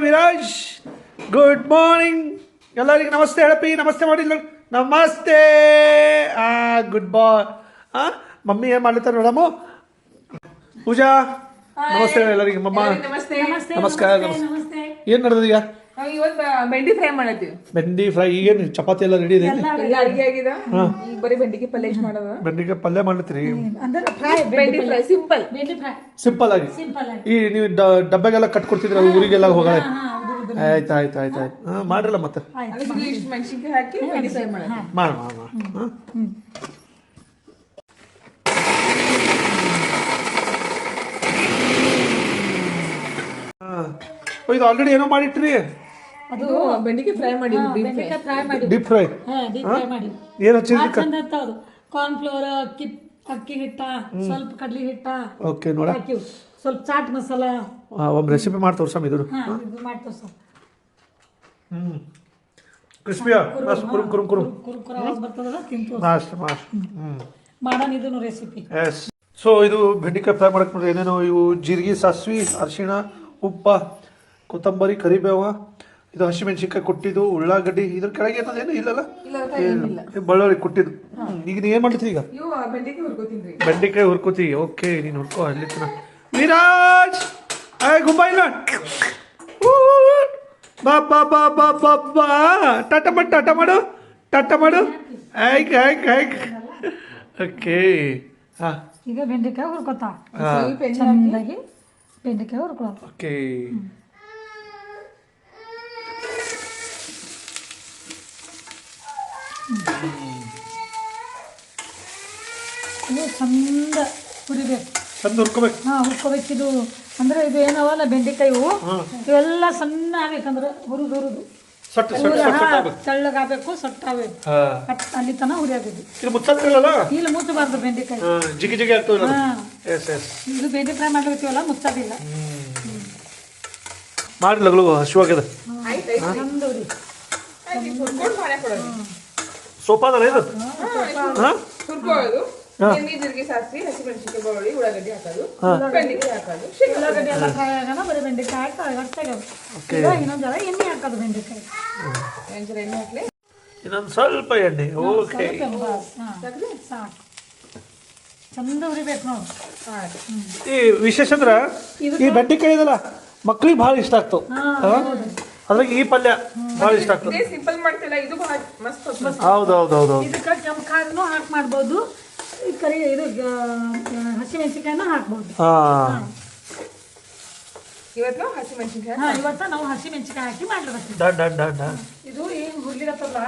Viraj good morning ಎಲ್ಲರಿಗೂ ನಮಸ್ತೆ ಹೇಳಪ್ಪಿ ನಮಸ್ತೆ ಮಾಡಿಲ್ಲ ನಮಸ್ತೆ. ಆ ಗುಡ್ ಬಾಯ್ ಆ ಮಮ್ಮಿ ಏನು ಮಾಡ್ಲಿತ್ತಾರ ನೋಡಮ್ಮ ಪೂಜಾ. ನಮಸ್ತೆ ಎಲ್ಲರಿಗೂ ಎಲ್ಲರಿಗೆ ಮಮ್ಮ. ನಮಸ್ತೆ. ನಮಸ್ಕಾರ ನಮಸ್ತೆ ಏನು ನಡೆದದ ಈಗ ನಾವು ಇವತ್ತು ಬೆಂಡಿ ಫ್ರೈ ಮಾಡತ್ತೀವಿ ಬೆಂಡಿ ಫ್ರೈ ಈಗೇನು ಚಪಾತಿ ಎಲ್ಲ ರೆಡಿ ಇದೆ? ಎಲ್ಲ ಅಡಿಗೆ ಆಗಿದೆ. ಈಗ ಬರೀ ಬೆಂಡಿಗೆ ಪಲ್ಯ ಇಷ್ಟ್ ಮಾಡೋದು. ಬೆಂಡಿಗೆ ಪಲ್ಯ ಮಾಡ್ಲತ್ತೀರಿ? ಅಂದ್ರೆ ಫ್ರೈ ಬೆಂಡಿ ಫ್ರೈ ಸಿಂಪಲ್ ಬೆಂಡಿ ಫ್ರೈ ಸಿಂಪಲ್ ಆಗಿ? ಈ ನೀವು ಡಬ್ಬಗೆಲ್ಲ ಕಟ್ ಕೊಡ್ತಿದ್ರ ಊರಿಗೆಲ್ಲ ಹೋಗಲ್ಲ? ಆಯ್ತು ಆಯ್ತು ಆಯ್ತು ಆಯ್ತು. ಹಾಂ ಮಾಡ್ರಲ್ಲ ಮತ್ತೆ. ಅದಕ್ಕೆ ಇಷ್ಟು ಮೆಣಸಿನ್ಕಾಯಿ ಹಾಕಿ ಬೆಂಡಿ ಫ್ರೈ ಮಾಡೋದು. ಮಾಡ ಮಾಡ ಮಾಡ. ಇದು ಆಲ್ರೆಡಿ ಏನೋ ಮಾಡಿಟ್ರಿ. ಅದು ಫ್ರೈ ಮಾಡಿ ಬೆಂಡೆಕಾಯಿ ಫ್ರೈ ಮಾಡಿ ಡೀಪ್ ಫ್ರೈ ಹಾ ಡೀಪ್ ಫ್ರೈ ಮಾಡಿ ಏನು ಹಚ್ಚಿದ್ರಿ ಚಂದ ಇರ್ತಾವ ಕಾರ್ನ್ ಫ್ಲೋರ್ ಅಕ್ಕಿ ಅಕ್ಕಿ ಹಿಟ್ಟ ಸ್ವಲ್ಪ ಕಡ್ಲಿ ಹಿಟ್ಟ. ಓಕೆ ನೋಡ. ಸ್ವಲ್ಪ ಚಾಟ್ ಮಸಾಲ. ಒಂದು ರೆಸಿಪಿ ಮಾಡಿ ತೋರ್ಸಮ್ ಇದು ಹಾ ಇದು ಮಾಡ್ತೇವೆ ಸರ್ ಹ್ಞೂ ಕ್ರಿಸ್ಪಿಯ ಮಸ್ತ್ ಕುರುಮ್ ಕುರುಮ್ ಕುರುಮ್. ಕುರುಕುರ ಆವಾಜ್ ಬರ್ತದಲ್ಲ ತಿಂತು ಮಾಸ್ಟ್ ಮಾಸ್ಟ್ ಹ್ಞೂ ಮಾಡೋಣ ಇದನ್ನು ರೆಸಿಪಿ ಎಸ್ ಸೊ ಇದು ಬೆಂಡಿಕಾಯಿ ಫ್ರೈ ಮಾಡಕ್ಕೆ ನೋಡ್ರಿ ಏನೇನು ಇವು? ಜೀರಿಗೆ ಸಾಸಿವೆ ಅರಿಶಿಣ ಉಪ್ಪ ಕೊತ್ತಂಬರಿ ಕರಿಬೇವ ಇದು ಹಸಿಮೆಣಸಿನ್ಕಾಯಿ ಕೊಟ್ಟಿದ್ದು ಉಳ್ಳಾಗಡ್ಡಿ ಇದ್ರ ಕೆಳಗೆ ಏನದೇನು ಇಲ್ಲಲ್ಲ? ಇಲ್ಲ. ಇದು ಬಳ್ಳೊಳ್ಳಿ ಕೊಟ್ಟಿದ್ದು. ಹ್ಮ್. ಈಗ ನೀ ಏನು ಮಾಡ್ತೀರಿ ಈಗ? ಇವು ಬೆಂಡಿಗೆ ಹುರ್ಕೋತೀನಿ ಬೆಂಡೆಕಾಯಿ ಹುರ್ಕೋತಿ? ಓಕೆ ನೀನು ಹುರ್ಕೋ ಅಲ್ಲಿ ತನ ವಿರಾಜ್ ಆಯ್ ಗುಂಬಾ ಇಲ್ಲ ಊ, ಬಾ ಬಾ ಬಾ ಬಾ ಬಾ ಬಾ. ಟಾಟ ಮಾಡು ಟಾಟ ಮಾಡು ಟಾಟ ಮಾಡು. ಆಯ್ಕ್ ಆಯ್ಕ್ ಆಯ್ಕ್ ಓಕೆ. ಹಾಂ. ಈಗ ಬೆಂಡೆಕಾಯಿ ಹುರ್ಕೋತಾ? ಹಾಂ. ಚಂದಾಗಿ ಬೆಂಡೆಕಾಯಿ ಹುರ್ಕೊಳ್ಳೋದು ಓಕೆ. ಇದು ಚಂದ ಹುರಿಬೇಕು ಚಂದ ಹುರ್ಕೋಬೇಕು. ಹಾ ಇದು ಅಂದ್ರೆ ಇದು ಏನವಲ್ಲ ಬೆಂಡೆಕಾಯಿ ಹೂವು ಇವೆಲ್ಲ ಸಣ್ಣ ಆಗ್ಬೇಕಂದ್ರೆ ಹುರಿದು ಹುರಿದು. ಸಟ್ ಸಟ್ ಸಟ್ ಸಟ್ ಆಗ್ಬೇಕು. ತೆಳ್ಳಗಾಗಬೇಕು ಸಟ್ಟಾಗಬೇಕು. ಅಲ್ಲಿ ತನ ಹುರಿಯಾಗಬೇಕು ಇದು ಮುಚ್ಚಲ್ಲ ಇಲ್ಲಿ ಮುಚ್ಚಬಾರ್ದು ಬೆಂಡೆಕಾಯಿ. ಜಿಗಿ ಜಿಗಿ ಆಗ್ತದೆ ಹಾ. ಎಸ್ ಎಸ್ ಇದು ಬೆಂಡೆ ಫ್ರೈ ಮಾಡಿರ್ತೀವಲ್ಲ ಮುಚ್ಚೋದಿಲ್ಲ. ಮಾಡಿ ಲಗ್ಲು ಹಸಿವಾಗ್ಯದ ಆಯ್ತು ಸೋಪಾದಲ್ಲ ಇದು? ಹಾಂ ಹುರ್ಕೊಳ್ಳೋದು. ಹಸಿಮೆಣಸಿನ್ಕಾಯಿ ಬೆಳ್ಳುಳ್ಳಿ ಉಳ್ಳಾಗಡ್ಡಿ ಹಾಕೋದು. ಹಾಕೋದು. ಉಳ್ಳಾಗಡ್ಡಿ ಎಲ್ಲ ಫ್ರೈ ಆಗೋಣ ಬರೀ ಬೆಂಡೆಕಾಯಿ ಹಾಕಿ ಅಷ್ಟೇ ಈಗ ಇನ್ನೊಂದು ಜರ ಎಣ್ಣೆ ಹಾಕೋದು ಬೆಂಡೆಕಾಯಿ. ಒಂಚೂರು ಎಣ್ಣೆ ಹಾಕ್ಲಿ. ಇನ್ನೊಂದು ಸ್ವಲ್ಪ ಎಣ್ಣೆ. ಓಕೆ. ಸಾಕು. ಚಂದ ಉರಿಬೇಕು ನಾವು ಈ ವಿಶೇಷ ಅಂದ್ರ ಈ ಬೆಂಡೆಕಾಯಿ ಇದಲ್ಲ ಮಕ್ಳಿಗೆ ಭಾಳ ಇಷ್ಟ ಆಗ್ತಾವ. ಅದ್ರಾಗ ಈ ಪಲ್ಯ ಬಹಳ ಇಷ್ಟ ಆಗ್ತದೆ. ಇದೇ ಸಿಂಪಲ್ ಮಾಡ್ತಿಲ್ಲ ಇದು ಮಸ್ತ್. ಹೌದು ಹೌದು ಹೌದು ಹೌದು ಇದಕ್ಕೆ ಕೆಂಪು ಖಾರನೂ ಹಾಕಿ ಮಾಡ್ಬೋದು. ಈ ಕರಿ ಇದು ಹಸಿಮೆಣಸಿಕಾಯಿನೂ ಹಾಕ್ಬೋದು. ಹಾಂ. ಇವತ್ತು ಹಸಿಮೆಣಸಿನ್ಕಾಯಿ ಹಾ ಇವತ್ತ ನಾವು ಹಸಿಮೆಣಸಿಕಾಯಿ ಹಾಕಿ ಮಾಡ್ಲಿಕ್ಕೆ ಡನ್ ಡನ್ ಡನ್ ಡನ್ ಇದು ಏನು ಹುರ್ಲಿರತ್ತಲ್ಲ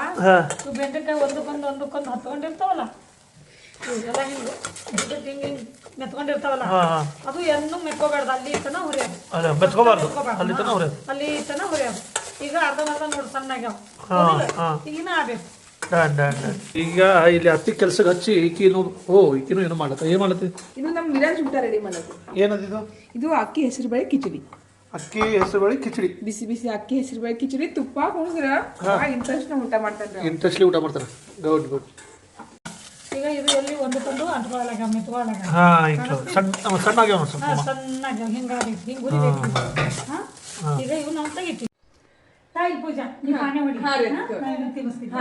ಬೆಂಡೆಕಾಯಿ ಒಂದಕ್ಕೊಂದು ಒಂದಕ್ಕೊಂದು ಹತ್ಕೊಂಡಿರ್ತಾವಲ್ಲ ಎಲ್ಲ ಹಿಂಗೆ. ಹಿಂಗೆ ಹಿಂಗೆ ಹಿಂಗೆ ಮೆತ್ಕೊಂಡಿರ್ತಾವಲ್ಲ ಹಾಂ ಹಾಂ. ಅದು ಎನ್ನು ಮೆತ್ಕೋಬಾರ್ದು. ಅಲ್ಲಿ ತನ ಹುರಿಯೋದು. ಅಲ್ಲ ಮೆಚ್ಕೋಬಾರ್ದು ಅಲ್ಲಿ ತನಕ ಅವ್ರೆ ಅಲ್ಲಿ ತನ ಹುರಿಯೋದು. ಈಗ ಅರ್ಧ ಅರ್ಧ ನೋಡಿ ಸಣ್ಣಾಗ್ಯಾವ. ಹಾಂ ಹಾಂ. ಈಗಿನ ಆಗ್ಬೇಕು ಈಗ ಇಲ್ಲಿ ಹತ್ತಿ ಕೆಲ್ಸಕ್ಕೆ ಹಚ್ಚಿ ಈಕಿನೂ ಓ ಈಕಿನೂ ಏನು ಮಾಡತ್ತ. ಏನು ಮಾಡತ್ತೆ? ಇದು ನಮ್ ಮಿರಾಜ್ ಊಟ ರೆಡಿ ಮಾಡೋದು. ಏನದಿದು ಇದು? ಅಕ್ಕಿ ಹೆಸರು ಬೇಳೆ ಕಿಚಡಿ. ಅಕ್ಕಿ ಹೆಸರು ಬೇಳೆ ಕಿಚಡಿ. ಬಿಸಿ ಬಿಸಿ ಅಕ್ಕಿ ಹೆಸರು ಬೇಳೆ ಕಿಚಡಿ. ತುಪ್ಪ ಆ ಭಾಳ ಇಂಟ್ರೆಸ್ಟ್ ಊಟ ಮಾಡ್ತಾರೆ ಇಂಟ್ರೆಸ್ಟ್ಲಿ ಊಟ ಮಾಡ್ತಾರೆ. Good good. ಈಗ ಇದು ಎಲ್ಲಿ ಒಂದು ತಂದು ಅಂಟ್ಕೊಳ್ಳಾಗ ಮೆತ್ಕೊಳ್ಳಾಗ ಹಾ ಸಣ್ಣ ಸಣ್ಣಾಗ್ಯಾವ ಒಂದು ಸ್ವಲ್ಪ. ಹಾ, ಸಣ್ಣಗೆ ಹಿಂಗಾಗಬೇಕು ಹಿಂಗೆ ಹುರಿಬೇಕು ಹಾ ಈಗ ಇವು ನಾವು ತೆಗಿತೀವಿ. ತಾಯಿ ಪೂಜಾ ನೀವು ಹೊಡಿ? ತಿನ್ನಿಸ್ತೀನಿ.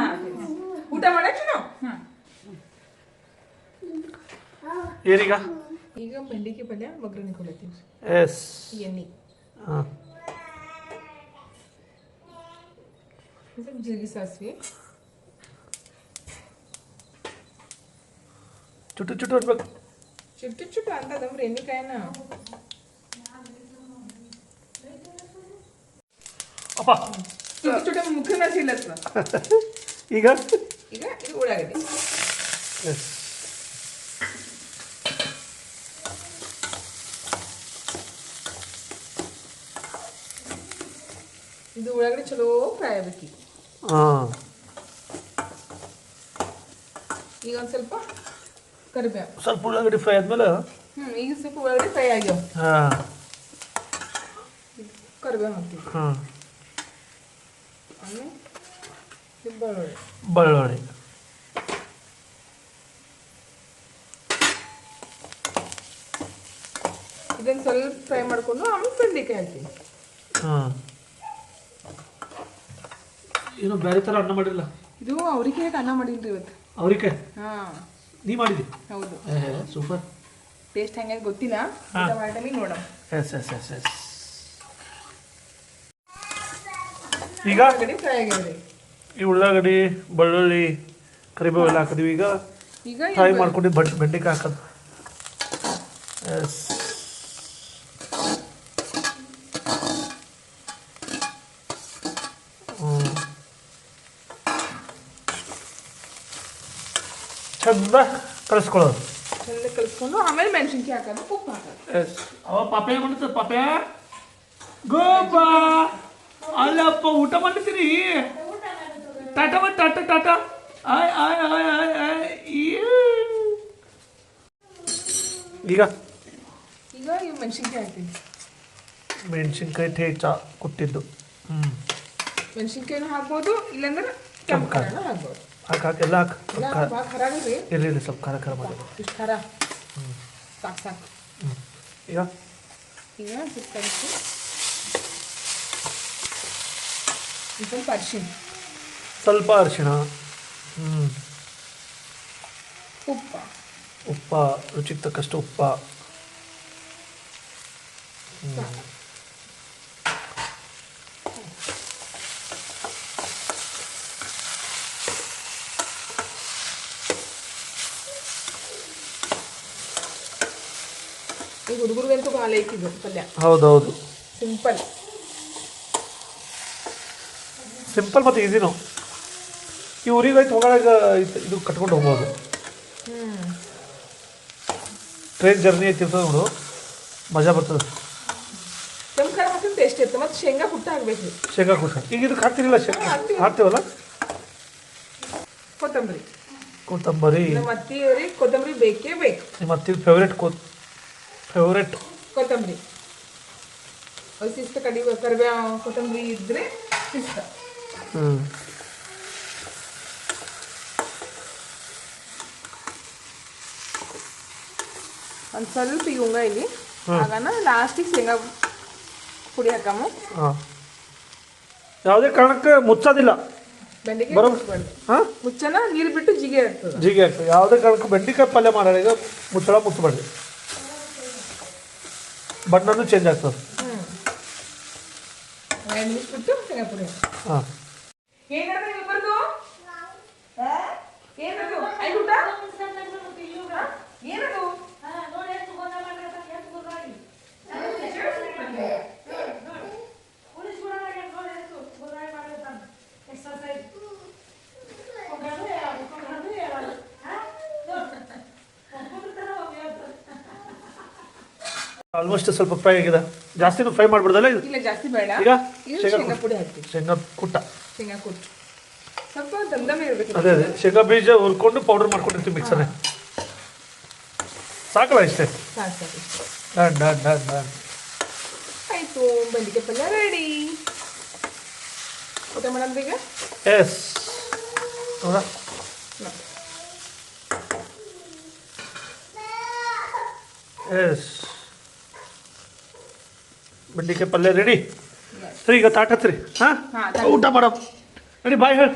ಊಟ ಮಾಡಕ್ಕೆ ನಾವು. ಏನೀಗ ಈಗ ಬೆಂಡಿಕಾಯಿ ಪಲ್ಯ ಒಗ್ಗರಣೆ ಕೊಡ್ತೀವಿ ಎಸ್. ಎಣ್ಣೆ. ಹಾಂ. ಜೀರಿಗೆ ಸಾಸಿವೆ. ಚುಟ್ಟು ಚುಟ್ಟು ಅನ್ಬೇಕು ಚುಟ್ಟು ಚುಟ್ಟು ಅಂತದಂದ್ರೆ ಎಣ್ಣೆಕಾಯನ್ನ ಅಪ್ಪ ಚುಟ್ಟು ಚುಟ್ಟು ಮುಖನ ಸಿಲ್ಲತ್ತ ಈಗ ಈಗ ಇದು ಉಳ್ಳಾಗಡ್ಡಿ ಎಸ್ ಇದು ಉಳ್ಳಾಗಡ್ಡಿ ಚಲೋ ಫ್ರೈ ಆಗ್ಬೇಕು ಈಗ. ಹಾಂ ಈಗ ಒಂದು ಸ್ವಲ್ಪ ಕರಿಬೇವು ಸ್ವಲ್ಪ ಉಳ್ಳಾಗಡ್ಡಿ ಫ್ರೈ ಆದ್ಮೇಲೆ ಹ್ಮ್ ಈಗ ಸ್ವಲ್ಪ ಉಳ್ಳಾಗಡ್ಡಿ ಫ್ರೈ ಆಗ್ಯಾವ. ಹಾಂ. ಕರಿಬೇವು ಹಾಕ್ತೀವಿ ಹಾಂ ಆಮೇಲೆ ಇದು ಬೆಳ್ಳುಳ್ಳಿ. ಬೆಳ್ಳುಳ್ಳಿ. ಇದನ್ನು ಸ್ವಲ್ಪ ಫ್ರೈ ಮಾಡ್ಕೊಂಡು ಆಮೇಲೆ ಬೆಂಡೆಕಾಯಿ ಹಾಕ್ತೀವಿ. ಹಾಂ. ಏನೋ ಬೇರೆ ಥರ ಅನ್ನ ಮಾಡಿಲ್ಲ? ಇದು ಅವ್ರಿಗೆ ಹೇಗೆ ಅನ್ನ ಮಾಡಿಲ್ರಿ ಇವತ್ತು. ಅವ್ರಿಗೆ? ಹಾ. ನೀ ಮಾಡಿದಿ ಹೌದು. ಸೂಪರ್. ಟೇಸ್ಟ್ ಹೆಂಗೆ ಗೊತ್ತಿಲ್ಲ? ಮಾಡಲಿ ನೋಡೋಣ. Yes yes yes yes. ಈಗ? ಫ್ರೈ ಈ ಉಳ್ಳಾಗಡ್ಡಿ ಬೆಳ್ಳುಳ್ಳಿ ಕರಿಬೇವು ಎಲ್ಲ ಹಾಕಿದ್ವಿ. ಈಗ ಈಗ ಫ್ರೈ ಮಾಡ್ಕೊಂಡು ಬೆಂಡೆಕಾಯಿ ಹಾಕೋದು ಎಸ್. ಚಂದ ಕಳಿಸ್ಕೊಳ್ಳೋದು. ಚಂದ ಕಲಿಸ್ಕೊಂಡು ಆಮೇಲೆ ಮೆಣಸಿನ್ಕಾಯಿ ಹಾಕೋದು ಉಪ್ಪು ಹಾಕೋದು. ಎಸ್. ಅವ ಪಾಪೆ ಮಾಡ್ತಾರೆ ಪಾಪೆ. ಗೋಪಾ ಅಲ್ಲಪ್ಪ ಊಟ ಮಾಡ್ತೀರಿ ಟಾಟಾ ಬಂದ್ ಟಾಟಾ ಟಾಟಾ. ಆಯ್ ಆಯ್ ಆಯ್ ಆಯ್ ಆಯ್. ಈಗ? ಈಗ ಈ ಮೆಣಸಿನ್ಕಾಯಿ ಹಾಕ್ತೀನಿ ಮೆಣಸಿನ್ಕಾಯಿ ಟೇಚ ಕೊಟ್ಟಿದ್ದು. ಹ್ಞೂ ಮೆಣಸಿನ್ಕಾಯಿನೂ ಹಾಕ್ಬೋದು ಇಲ್ಲಾಂದ್ರೆ ಕೆಂಪು ಖಾರನೂ ಹಾಕ್ಬೋದು. ಹಾಕಿ ಹಾಕಿ ಎಲ್ಲ ಹಾಕಿ. ಇಲ್ಲ ಖಾರ ಇರಲಿ. ಇರಲಿ ಸ್ವಲ್ಪ ಖಾರ ಖಾರ ಮಾಡಿ. ಇಷ್ಟು ಖಾರ. ಸಾಕು ಸಾಕು. ಹ್ಞೂ ಈಗ? ಈಗ ಸ್ವಲ್ಪ ಕಲಿಸಿ ಸ್ವಲ್ಪ ಸ್ವಲ್ಪ ಅರಿಶಿಣ. ಹ್ಞೂ ಉಪ್ಪ. ಉಪ್ಪ ರುಚಿಗೆ ತಕ್ಕಷ್ಟು ಉಪ್ಪ. ಈಗ ಹುಡುಗರಿಗಂತೂ ಭಾಳ ಐತಿದ್ದು ಪಲ್ಯ. ಹೌದೌದು. ಸಿಂಪಲ್ ಸಿಂಪಲ್ ಮತ್ತು ಈಸಿನೂ ಈ ಊರಿಗೆ ಐತೆ ಹೋಗೋದಾಗ ಇದು ಕಟ್ಕೊಂಡು ಹೋಗ್ಬೋದು. ಟ್ರೈನ್ ಜರ್ನಿ ಐತಿರ್ತದೆ ನೋಡು. ಮಜಾ ಬರ್ತದೆ. ಕೆಂಪು ಖಾರ ಹಾಕಿದ್ರೆ ಟೇಸ್ಟ್ ಇರ್ತದೆ ಮತ್ತು ಶೇಂಗಾ ಪುಟ್ಟ ಹಾಕ್ಬೇಕು. ಶೇಂಗಾ ಕುಟ್ಟ. ಈಗ ಇದಕ್ಕೆ ಹಾಕ್ತಿರಲಿಲ್ಲ ಶೇಂಗಾ? ಹಾಕ್ತೀವಲ್ಲ? ಕೊತ್ತಂಬರಿ. ಕೊತ್ತಂಬರಿ. ನಮ್ಮ ಅತ್ತಿಯವರಿಗೆ ಕೊತ್ತಂಬರಿ ಬೇಕೇ ಬೇಕು. ನಿಮ್ಮ ಅತ್ತಿದ ಫೇವ್ರೆಟ್ ಫೇವ್ರೆಟ್ ಕೊತ್ತಂಬರಿ. ಶಿಸ್ತ ಕಡಿ ಕರಿಬೇವು ಕೊತ್ತಂಬರಿ ಇದ್ರೆ ಇಷ್ಟ ಹ್ಞೂ ಒಂದು ಸ್ವಲ್ಪ ಇವಂಗ ಇಲ್ಲಿ. ಆಗಾನ ಲಾಸ್ಟಿಗೆ ಶೇಂಗಾ ಪುಡಿ ಹಾಕಮ್ಮ. ಯಾವುದೇ ಕಾರಣಕ್ಕೆ ಮುಚ್ಚೋದಿಲ್ಲ. ಮುಚ್ಚಬಾರ್ದು. ಹಾಂ? ಮುಚ್ಚನ ನೀರು ಬಿಟ್ಟು ಜಿಗೆ ಇರ್ತದೆ ಜಿಗೆ ಆಗ್ತದೆ. ಯಾವುದೇ ಕಾರಣಕ್ಕೆ ಬೆಂಡೆಕಾಯಿ ಪಲ್ಯ ಮಾಡೋಣ ಮುಚ್ಚಳ ಮುಚ್ಚಬಾರ್ದು ಬಣ್ಣನೂ ಚೇಂಜ್ ಆಗ್ತದೆ ಹ್ಞೂ ಎರಡು ನಿಮಿಷ ಬಿಟ್ಟು ಶೇಂಗಾ ಪುಡಿ ಹಾಂ ಏನಾದ್ರೆ ಇಬ್ಬರದು ಏನದು ಐದು ಊಟ ಏನದು ಆಲ್ಮೋಸ್ಟ್ ಸ್ವಲ್ಪ ಫ್ರೈ ಆಗಿದೆ. ಜಾಸ್ತಿನೂ ಫ್ರೈ ಮಾಡ್ಬಿಡ್ದಲ್ಲ ಇದು? ಇಲ್ಲ ಜಾಸ್ತಿ ಬೇಡ. ಈಗ ಇದು ಶೇಂಗಾ ಪುಡಿ ಹಾಕ್ತೀವಿ ಶೇಂಗಾ ಕುಟ್ಟ. ಶೇಂಗಾ ಕುಟ್ಟು ಸ್ವಲ್ಪ ದಮ್ ಇರಬೇಕು ಅದೇ ಅದೇ. ಶೇಂಗಾ ಬೀಜ ಹುರ್ಕೊಂಡು ಪೌಡರ್ ಮಾಡ್ಕೊಂಡಿರ್ತೀವಿ ಮಿಕ್ಸರ್ ಸಾಕಲ್ಲ ಇಷ್ಟೇ. Done done done done. ಆಯ್ತು ಬಂದಿಗೆ ಪಲ್ಯ ರೆಡಿ ಊಟ ಈಗ ಎಸ್ ಹೌದಾ? ಎಸ್ ಬೆಂಡಿಕಾಯಿ ಪಲ್ಯ ರೆಡಿ ಸರಿ ಈಗ ತಾಟ ಹಚ್ರಿ ಹಾಂ ಹಾ, ಊಟ ಮಾಡೋ ನಡಿ ಬಾಯ್ ಹೇಳು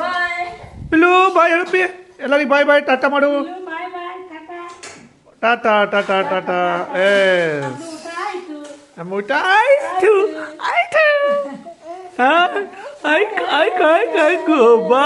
ಬಾಯ್ ಪಿಲ್ಲು ಬಾಯ್ ಹೇಳಪ್ಪಿ ಎಲ್ಲರಿಗೆ ಬಾಯ್ ಬಾಯ್ ಟಾಟಾ ಮಾಡು bye bye tata tata tata tata yes ಊಟ ಆಯ್ತು ನಮ್ಮ ಊಟ ಆಯ್ತು ಆಯ್ತು ಹಾಂ ಆಯ್ತು ಆಯ್ತು ಆಯ್ತು ಆಯ್ತು ಬಾ